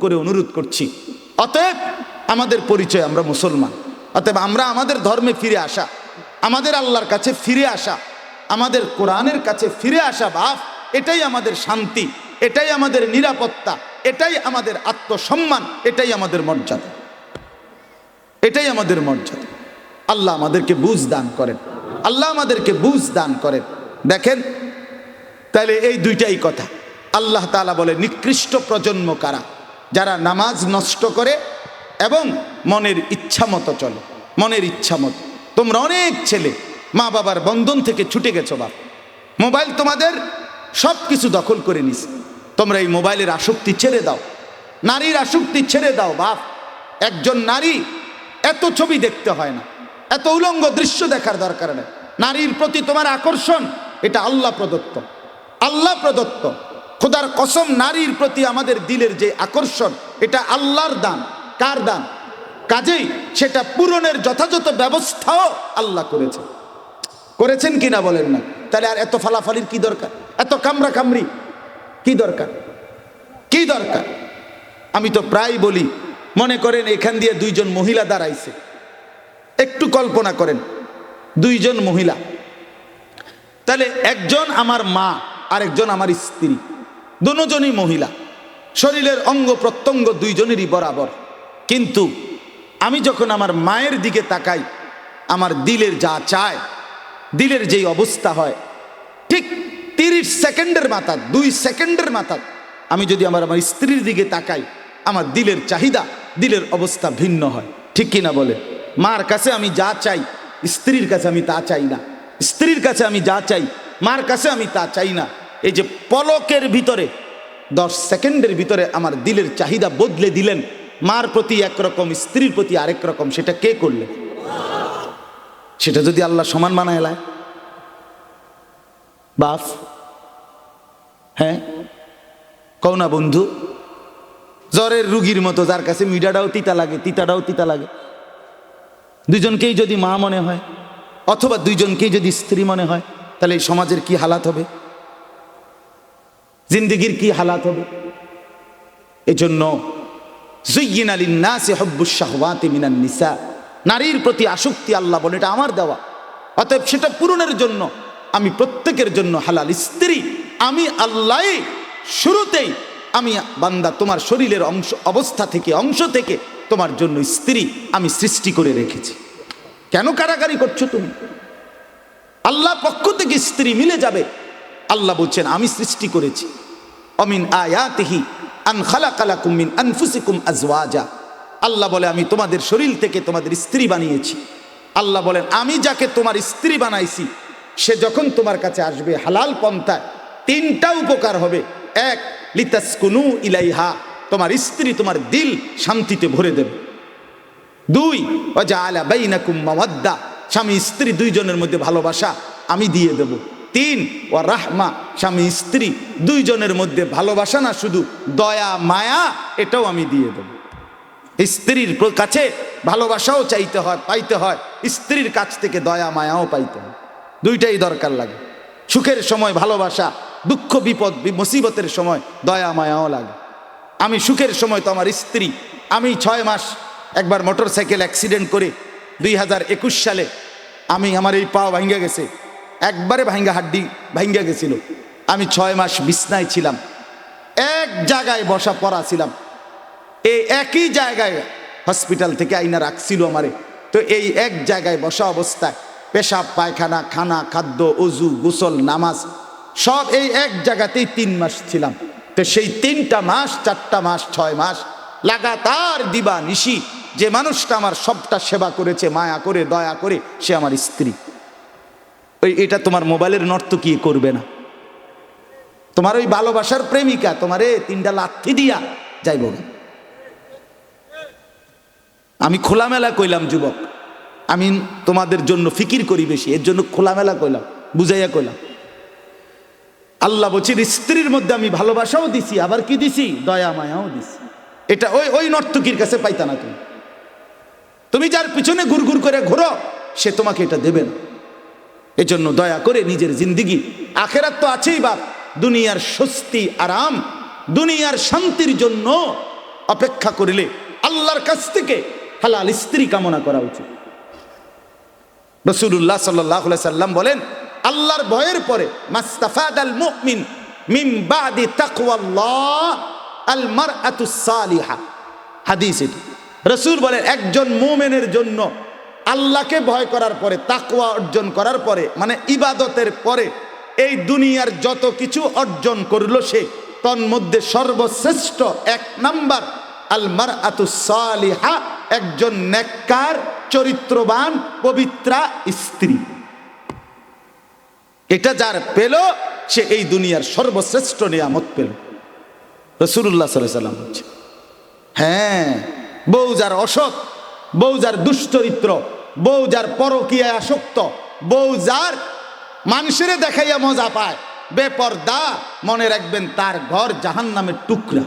করে অনুরোধ করছি। অতএব আমাদের পরিচয় আমরা মুসলমান। অতএব আমরা আমাদের ধর্মে ফিরে আসা, আমাদের আল্লাহর কাছে ফিরে আসা, আমাদের কোরআনের কাছে ফিরে আসা বাপ, এটাই আমাদের শান্তি, এটাই আমাদের নিরাপত্তা, এটাই আমাদের আত্মসম্মান, এটাই আমাদের মর্যাদা। এটাই আমাদের মর্যাদা। আল্লাহ আমাদেরকে বুঝ দান করেন। আল্লাহ আমাদেরকে বুঝ দান করেন। দেখেন তাহলে এই দুইটাই কথা। আল্লাহ তাআলা বলে, নিকৃষ্ট প্রজন্ম কারা? যারা নামাজ নষ্ট করে এবং মনের ইচ্ছা মতো চলে, মনের ইচ্ছা মতো। তোমরা অনেক ছেলে, মা বাবার বন্ধন থেকে ছুটে গেছো বাপ। মোবাইল তোমাদের সব কিছু দখল করে নিস তোমরা এই মোবাইলের আসক্তি ছেড়ে দাও। নারীর আসক্তি ছেড়ে দাও বাপ। একজন নারী এত ছবি দেখতে হয় না, এত উলঙ্গ দৃশ্য দেখার দরকার নেই। নারীর প্রতি তোমার আকর্ষণ, এটা আল্লাহ প্রদত্ত আল্লাহ প্রদত্ত। খোদার কসম নারীর প্রতি আমাদের দিলের যে আকর্ষণ, এটা আল্লাহর দান। কার দান? কাজেই সেটা পূরণের যথাযথ ব্যবস্থাও আল্লাহ করেছে করেছেন কিনা বলেন না? তাহলে আর এত ফালাফালির কি দরকার? এত কামরা কামরি কি দরকার? কি দরকার? আমি তো প্রায় বলি, মনে করেন এখান দিয়ে দুইজন মহিলা দাঁড়াইছে। একটু কল্পনা করেন, দুইজন মহিলা। তাহলে একজন আমার মা আর একজন আমার স্ত্রী। দুজনই মহিলা। শরীরের অঙ্গ প্রত্যঙ্গ দুইজনেরই বরাবর। কিন্তু আমি যখন আমার মায়ের দিকে তাকাই, আমার দিলের যা চায়, দিলের যেই অবস্থা হয়, ঠিক তিরিশ সেকেন্ডের মাথা দুই সেকেন্ডের মাথা আমি যদি আমার আমার স্ত্রীর দিকে তাকাই, আমার দিলের চাহিদা, দিলের অবস্থা ভিন্ন হয়। ঠিক কিনা বলে? মার কাছে আমি যা চাই, স্ত্রীর কাছে আমি তা চাই না। স্ত্রীর কাছে আমি যা চাই, মার কাছে আমি তা চাই না। এই যে পলকের ভিতরে, দশ সেকেন্ডের ভিতরে আমার দিলের চাহিদা বদলে দিলেন। মার প্রতি একরকম, স্ত্রীর প্রতি আরেক রকম, সেটা কে করলেন সেটা যদি আল্লাহ সমান মানায় এলায় বাফ। হ্যাঁ? কও না বন্ধু। জ্বরের রুগীর মতো, যার কাছে মিডাটাও তিতা লাগে, তিতাটাও তিতা লাগে। দুজনকেই যদি মা মনে হয়, অথবা দুইজনকেই যদি স্ত্রী মনে হয়, তাহলে এই সমাজের কি হালাত হবে? জিন্দিগির কি হালাত হবে? এজন্য জুইয়িন আলী মিনান নিসা। নারীর প্রতি আসক্তি আল্লাহ বলে, এটা আমার দেওয়া। অতএব সেটা পূরণের জন্য আমি প্রত্যেকের জন্য হালাল। স্ত্রী, আমি আল্লাহ শুরুতেই আমি বান্দা তোমার শরীরের অংশ, অবস্থা থেকে, অংশ থেকে তোমার জন্য স্ত্রী আমি সৃষ্টি করে রেখেছি। কেন কারাগারি করছ তুমি? আল্লাহ পক্ষ থেকে স্ত্রী মিলে যাবে। আল্লাহ বলছেন, আমি সৃষ্টি করেছি। অমিন আয়াতিহি আন খালাকালাকুম মিন আনফুসিকুম আজওয়াজা। আল্লাহ বলে, আমি তোমাদের শরীর থেকে তোমাদের স্ত্রী বানিয়েছি। আল্লাহ বলেন, আমি যাকে তোমার স্ত্রী বানাইছি, সে যখন তোমার কাছে আসবে হালাল পন্থায়, তিনটা উপকার হবে। এক, লিতাসকুনু ইলাইহা, তোমার স্ত্রী তোমার দিল শান্তিতে ভরে দেবে। দুই অজা আলা বাইনাকুম মাওয়াদ্দা, স্বামী স্ত্রী দুইজনের মধ্যে ভালোবাসা আমি দিয়ে দেব। তিন ও রাহমা স্বামী স্ত্রী দুইজনের মধ্যে ভালোবাসা না, শুধু দয়া, মায়া, এটাও আমি দিয়ে দেব। স্ত্রীর কাছে ভালোবাসাও চাইতে হয়, পাইতে হয়। স্ত্রীর কাছ থেকে দয়া, মায়াও পাইতে হয়। দুইটাই দরকার লাগে। সুখের সময় ভালোবাসা, দুঃখ, বিপদ মুসিবতের সময় দয়া, মায়াও লাগে। আমি সুখের সময় তো আমার স্ত্রী। আমি ছয় মাস একবার মোটর সাইকেল অ্যাক্সিডেন্ট করে দুই হাজার একুশ সালে আমি আমার এই পা ভাঙ্গা গেছে। একবারে ভাঙ্গা হাড্ডি ভাঙ্গা গেছিল। আমি ছয় মাস বিছনায় ছিলাম। এক জায়গায় বসা পড়া ছিলাম। এই একই জায়গায় হসপিটাল থেকে আইনা রাখছিল আমারে। তো এই এক জায়গায় বসা অবস্থায় পেশাব, পায়খানা, খানা, খাদ্য অজু গোসল, নামাজ সব এই এক জায়গাতেই তিন মাস ছিলাম। তো সেই তিনটা মাস, চারটা মাস, ছয় মাস লাগাতার দিবা নিশি যে মানুষটা আমার সবটা সেবা করেছে, মায়া করে, দয়া করে, সে আমার স্ত্রী। ওই এটা তোমার মোবাইলের নর্ত কি করবে না? তোমার ওই ভালোবাসার প্রেমিকা তোমার এ তিনটা লাথি দিয়া যাইব আমি খোলামেলা কইলাম, যুবক, আমি তোমাদের জন্য ফিকির করি বেশি, এর জন্য খোলামেলা কইলাম, বুঝাইয়া কইলাম। আল্লাহ বলছির স্ত্রীর মধ্যে আমি ভালোবাসাও দিছি, আবার কি দিছি? দয়া মায়াও দিছি। এটা ওই ওই নর্তকীর কাছে পাইতা না তুমি। তুমি যার পিছনে ঘুরঘুর করে ঘোরো, সে তোমাকে এটা দেবে না। এজন্য দয়া করে নিজের জিন্দিগি। আখেরাত তো আছেই বাপ। দুনিয়ার স্বস্তি আরাম, দুনিয়ার শান্তির জন্য অপেক্ষা করিলে আল্লাহর কাছ থেকে হালাল স্ত্রী কামনা করা উচিত। রসুল্লাহ সাল্লাহ সাল্লাম বলেন, আল্লাহর ভয়ের পরে মাস্তাফাদ আল মুমিন মিম বাদি তাকওয়াল্লাহ আল মারআতুস সালিহা। হাদিস এটি। রসুল বলেন, একজন মুমিনের জন্য আল্লাহকে ভয় করার পরে, তাকওয়া অর্জন করার পরে মানে ইবাদতের পরে, এই দুনিয়ার যত কিছু অর্জন করল সে তন্মধ্যে সর্বশ্রেষ্ঠ এক নাম্বার আলমার মারআতুস সালিহা, একজন নেককার, চরিত্রবান, পবিত্রা স্ত্রী। এটা যার পেল, সে এই দুনিয়ার সর্বশ্রেষ্ঠ নিয়ামত পেল। রসুল্লাহ সাল্লাম হ্যাঁ বউ যার অসৎ বউ যার দুশ্চরিত্র, বউ যার পরকীয় আসক্ত, বউ যার মানুষের দেখাইয়া মজা পায়, বেপরদা মনে রাখবেন তার ঘর জাহান নামের টুকরা।